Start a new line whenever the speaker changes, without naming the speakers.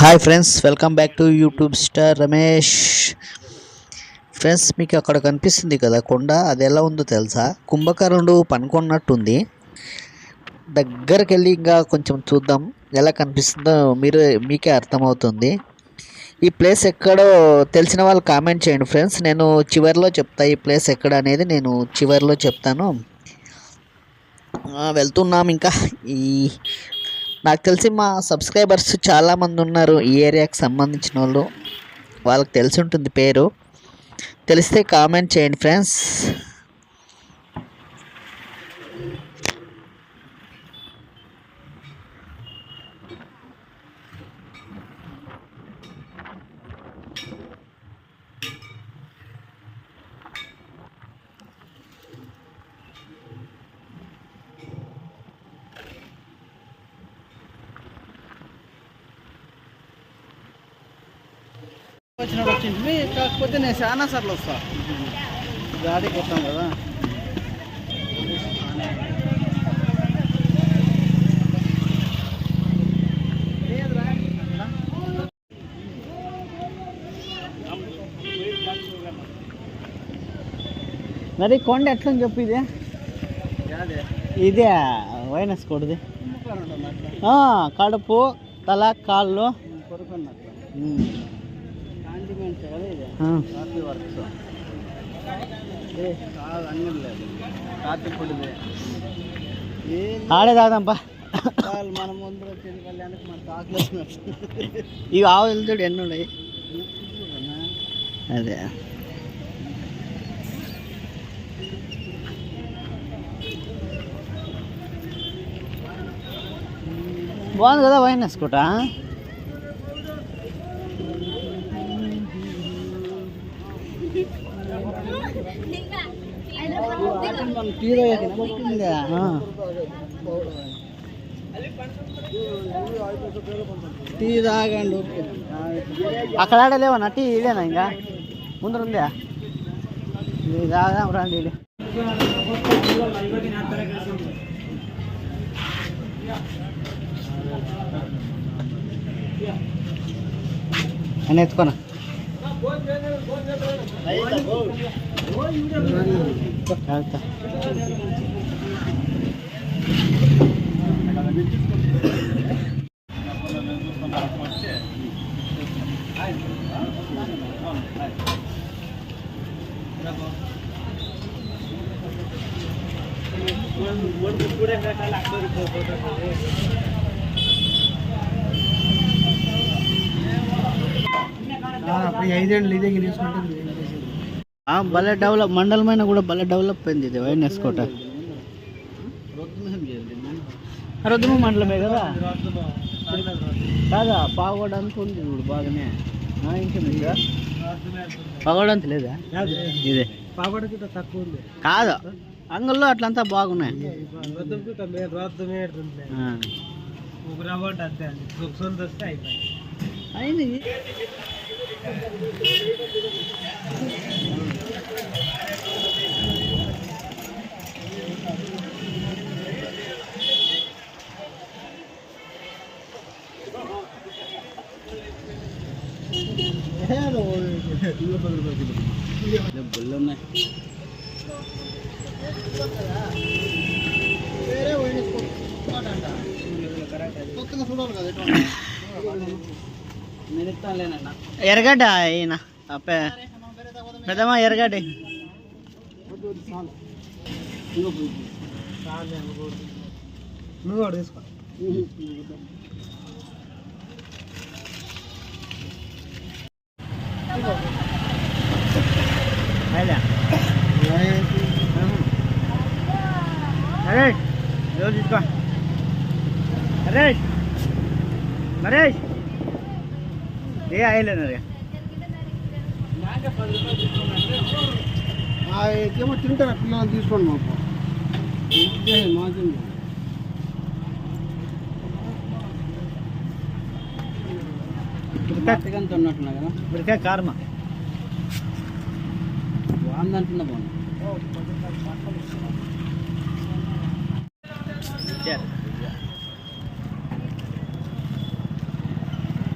Hi friends welcome back to YouTube star Ramesh friends మీకు అక్కడ కనిపిస్తుంది కదా కొండ అది ఎలా ఉందో తెలుసా? కుంభకర్ణుడు పనుకున్నట్టుంది. దగ్గరికి వెళ్ళి ఇంకా కొంచెం చూద్దాం ఎలా కనిపిస్తుందో మీరు మీకే అర్థమవుతుంది. ఈ ప్లేస్ ఎక్కడో తెలిసిన వాళ్ళు కామెంట్ చేయండి ఫ్రెండ్స్ నేను చివరిలో చెప్తా ఈ ప్లేస్ ఎక్కడ అనేది నేను చివరిలో చెప్తాను. వెళ్తున్నాం ఇంకా. ఈ నాకు తెలిసి మా సబ్స్క్రైబర్స్ చాలామంది ఉన్నారు ఈ ఏరియాకి సంబంధించిన వాళ్ళు వాళ్ళకి తెలిసి ఉంటుంది పేరు. తెలిస్తే కామెంట్ చేయండి ఫ్రెండ్స్
వచ్చినప్పుడు వచ్చింది కాకపోతే నేను చాలా సార్లు వస్తా. గాడికి వస్తాం కదా. మరి కొండ ఎట్లా చెప్పు ఇదే? ఇదే వైనస్ కొడుది. కడుపు తల కాళ్ళు. ఉమ్. ఆడే తాగుదాంపా. మన ముందు వచ్చింది కళ్యాణ్కి మన తాకలేదు ఇవి ఆవులు చూడు ఎన్ని ఉన్నాయి? అదే. బాగుంది కదా వైన్ వేసుకుంటా టీ తాగండి అక్కడ ఆడలేవన్నా టీ ఇదేనా ఇంకా? ముందర ఉందా? ఇది రండి అని ఎత్తుకోనా?
ఐదేళ్ళు ఇదే తీసుకుంటే
ఆ, భలే డెవలప్ మండలమైన కూడా భలే డెవలప్ అయింది ఇది వైన్ వేసుకోట రుద్రమ మండలమే కదా? కాదా పాగోడ అంత ఉంది చూడు బాగానే. ఇంకేం పాగోడ అంత లేదా? ఇదే.
పాపడికి తక్కువ ఉంది.
కాదు అంగల్లో అట్లంతా బాగున్నాయి
రొద్దమే
ఆ.
ఒక రవ్వంట అంతే ఒక సొంత వస్తే అయిపోయింది
అయింది ఉన్నాయి ఎరగడ్డ ఈయన. అప్పే. పెద్దమ్మా ఎరగడ్డ.
నువ్వు తీసుకో
అదే నరేష్ ఎవరు తీసుకో నరేష్ నరేష్. ఏ అయ్యలే నరే.
ఏమో తింటారా పిల్లలు తీసుకోండి మాకు. మాకు
బ్రికెట్ ఉన్నట్టున్నా కదా. బ్రికెట్ కారమా? బాగుందంటున్నా బాగుంది